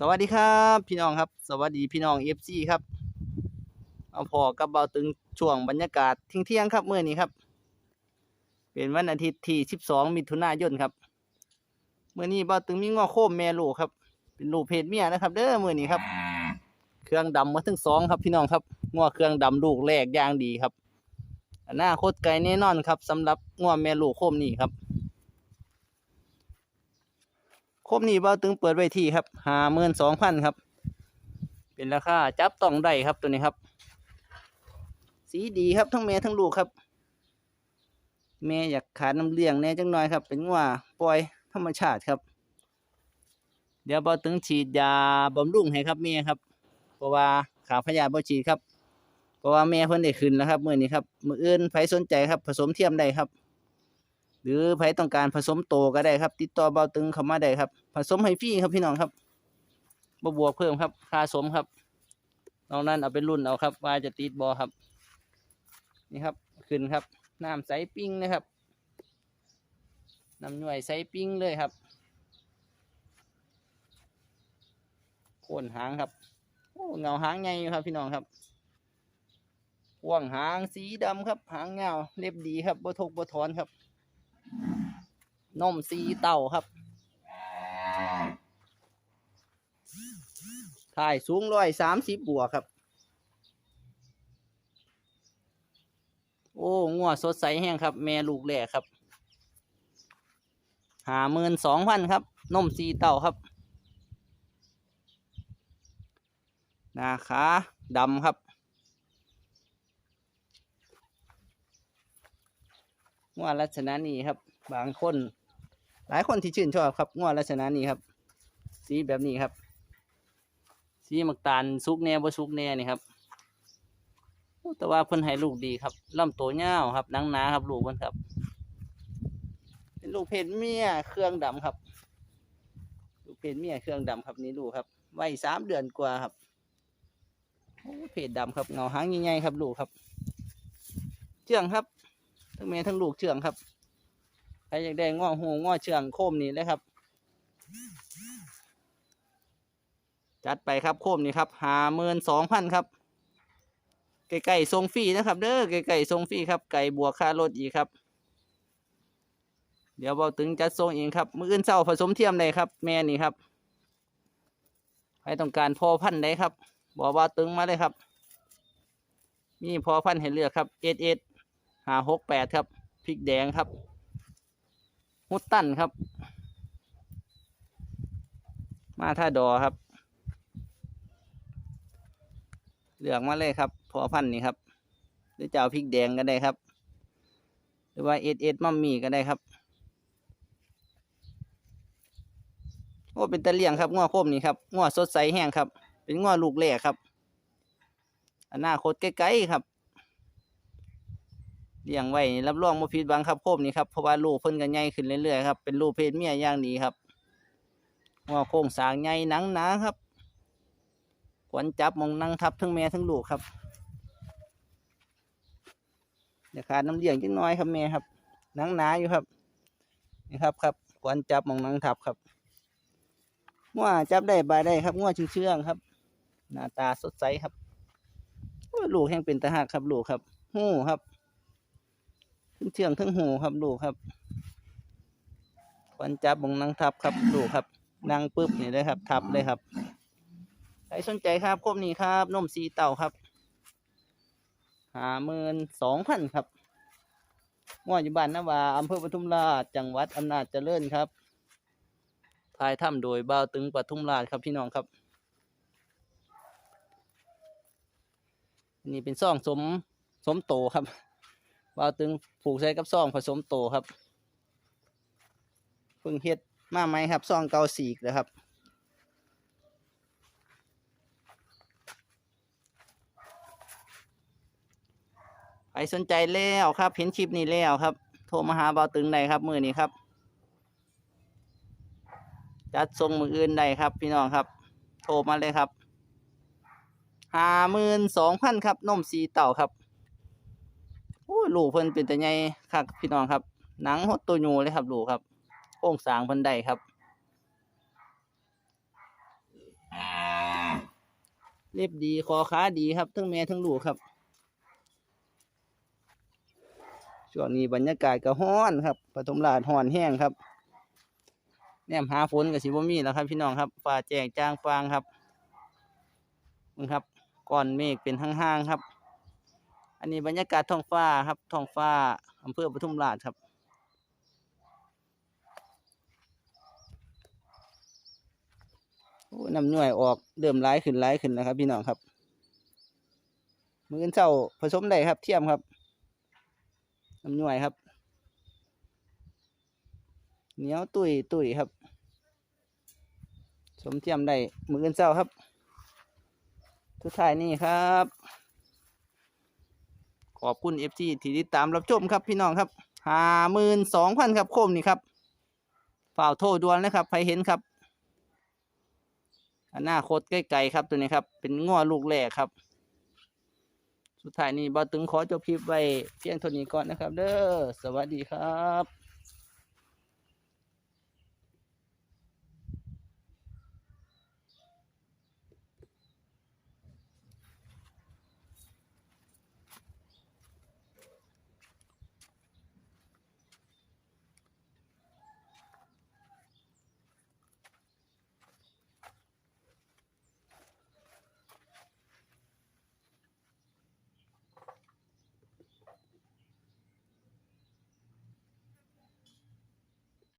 สวัสดีครับ พี่น้องครับ สวัสดีพี่น้องเอฟซีครับ เอาพอกับเบาตึงช่วงบรรยากาศเที่ยงครับเมื่อนี้ครับ เป็นวันอาทิตย์ที่ 12 มิถุนายนครับเมื่อนี้เบาตึงมีง้อโคมแม่ลูกครับ เป็นลูกเพศเมียนะครับ เด้อเมื่อนี้ครับ เครื่องดำมาถึงสองครับพี่น้องครับง้อเครื่องดำลูกแรกย่างดีครับอนาคตรไกลแน่นอนครับสำหรับง้อแม่ลูกโคมนี้ครับ ครบนี้เบาตึงเปิดไว้ที่ครับห้าหมื่นสองพันครับ เป็นราคาจับต้องได้ครับตัวนี้ครับ สีดีครับทั้งแม่ทั้งลูกครับ แม่อยากขาดน้ำเลี้ยงแน่จังหน่อยครับ เป็นงัวปล่อยธรรมชาติครับ เดี๋ยวเบาตึงฉีดยาบำรุงให้ครับแม่ครับ เพราะว่าขาพยาธิบ่ฉีดครับ เพราะว่าแม่เพิ่นได้ขึ้นแล้วครับมื้อนี้ครับ มื้ออื่นใครสนใจครับ ผสมเทียมได้ครับ หรือใครต้องการผสมโตก็ได้ครับ ติดต่อเบาตึงเข้ามาได้ครับ ผสมให้ฟรีครับพี่น้องครับบ่บวกเพิ่มครับ ค่าสมครับนอกนั้นเอาเป็นรุ่นเอาครับ ว่าจะติดบอครับ นี่ครับขึ้นครับน้ำใสปิ้งนะครับน้ำหน่วยใสปิ้งเลยครับโคนหางครับโอ้เงาหางใหญ่ครับพี่น้องครับพ่วงหางสีดำครับ หางเงาเล็บดีครับบ่ทกบ่ถอนครับ นมสีเต่าครับถ่ายสูงร้อยสามสิบบวกครับ โอ้งัวสดใสแห้งครับ แม่ลูกแหล่ครับหาหมื่นสองพันครับนมสีเต่าครับหนาขาดำครับงัวลักษณะนี้ครับ บางคน หลายคนที่ชื่นชอบครับงัวลักษณะนี้ครับ สีแบบนี้ครับ สีหมักตาลสุกแน่บ่สุกแน่นี่ครับแต่ว่าเพิ่นให้ลูกดีครับลำตัวยาวครับนังหนาครับ ลูกเพิ่นครับ เป็นลูกเพศเมียเครื่องดำครับ ลูกเพศเมียเครื่องดำครับนี่ลูกครับวัยสามเดือนกว่าครับเพศดำครับเงาหางใหญ่ๆครับ ลูกครับ เชื่องครับ ทั้งแม่ทั้งลูกเชื่องครับ ใครอยากได้ง้อหูง้อเชื่องโคมนี่เลยครับ จัดไปครับโคมนี่ครับหาเมินสองพันครับไก่ไก่ทรงฟรีนะครับ เด้อไก่ไก่ทรงฟรีครับ ไก่บวกค่ารถอีกครับ เดี๋ยวเบาตึงจัดทรงเองครับ มืออื่นเศร้าผสมเทียมได้ครับ แม่นี่ครับใครต้องการพอพันได้ครับ บอกว่าตึงมาเลยครับ มีพอพันให้เลือกครับเอสเอสหาหกแปดครับพริกแดงครับ ฮุตตันครับ มาท่าดอครับ เหลืองมาเลยครับ พอพันนี่ครับ หรือจะเอาพริกแดงก็ได้ครับ หรือว่าเอสเอสมัมมี่ก็ได้ครับ โอ้เป็นตะเลียงครับง้อโคมนี่ครับง้อสดใสแห้งครับ เป็นง้อลูกแรกครับอนาคตใกล้ๆครับ เลี้ยงไว้รับรองบ่ผิดหวังครับโคมนี่ครับเพราะว่าลูกเพิ่นก็ใหญ่ขึ้นเรื่อยๆครับเป็นลูกเพศเมียอย่างดีครับหัวโค้งสางใหญ่หนังหนาครับขวัญจับมองนั่งทับทั้งแม่ทั้งลูกครับเดี๋ยวขาดน้ำเลี้ยงจังน้อยครับแม่ครับหนังหนาอยู่ครับนี่ครับครับขวัญจับมองนั่งทับครับงัวจับได้บายได้ครับงัวเชื่องๆครับ หน้าตาสดใสครับโอ้ยลูกแห่งเป็นตาหักครับลูกครับหูครับ ทั้งเชื่องทั้งหูครับลูกครับควันจับบงนังทับครับลูกครับนังปุ๊บนี่เลยครับ ทับเลยครับใครสนใจครับครบนี้ครับนมสีเต่าครับหาหมื่นสองพันครับง่ออยู่บ้านนาวาอำเภอปทุมราชจังหวัดอำนาจเจริญครับถ่ายถ้ำโดยบ่าวตึงปทุมราชครับพี่น้องครับ นี่เป็นซ่องสมสมโตครับ ว่าตึงผูกใส่กับซองผสมโตครับเพิ่งเฮ็ดมาไหมครับซองเกาสีกนะครับใครสนใจแล้วครับ เห็นคลิปนี้แล้วครับ โทรมาหาเบาตึงได้ครับ มือนี้ครับ จัดทรงมืออื่นได้ครับ พี่น้องครับ โทรมาเลยครับห้าหมื่นสองพันครับนมสีเต่าครับ โอ้ยลูกเพิ่นเป็นแต่ใหญ่คักพี่น้องครับ หนังหดตัวโยเลยครับลูกครับโค้งสางเพิ่นได้ครับเล็บดีคอขาดีครับทั้งแม่ทั้งลูกครับช่วงนี้บรรยากาศก็ฮ้อนครับปฐมราชฮ้อนแห้งครับแนมหาฝนกับสิบ่มีแล้วครับ พี่น้องครับฟ้าแจ้งจ้างฟางครับมึงครับ ก้อนเมฆเป็นห้างๆครับ อันนี้บรรยากาศท้องฟ้าครับท้องฟ้าอำเภอปทุมราชครับน้ำย่อยออกเริ่มร้ายขึ้นร้ายขึ้นแล้วครับ พี่น้องครับ มือนเช้าผสมได้ครับ เทียมครับน้ำย่อยครับ เหนียวตุยตุยครับ สมเทียมได้มือนเช้าครับ ทุกท้ายนี่ครับ ขอบคุณเอฟซีที่ติดตามรับชมครับพี่น้องครับห้าหมื่นสองพันครับโคมนี่ครับฝ่าโทษดวนนะครับใครเห็นครับอนาคตใกล้ๆครับตัวนี้ครับ เป็นง้อลูกแรกครับ สุดท้ายนี้บอตึงขอจบคลิปไว้เพียงเท่านี้ก่อนนะครับ เด้อสวัสดีครับ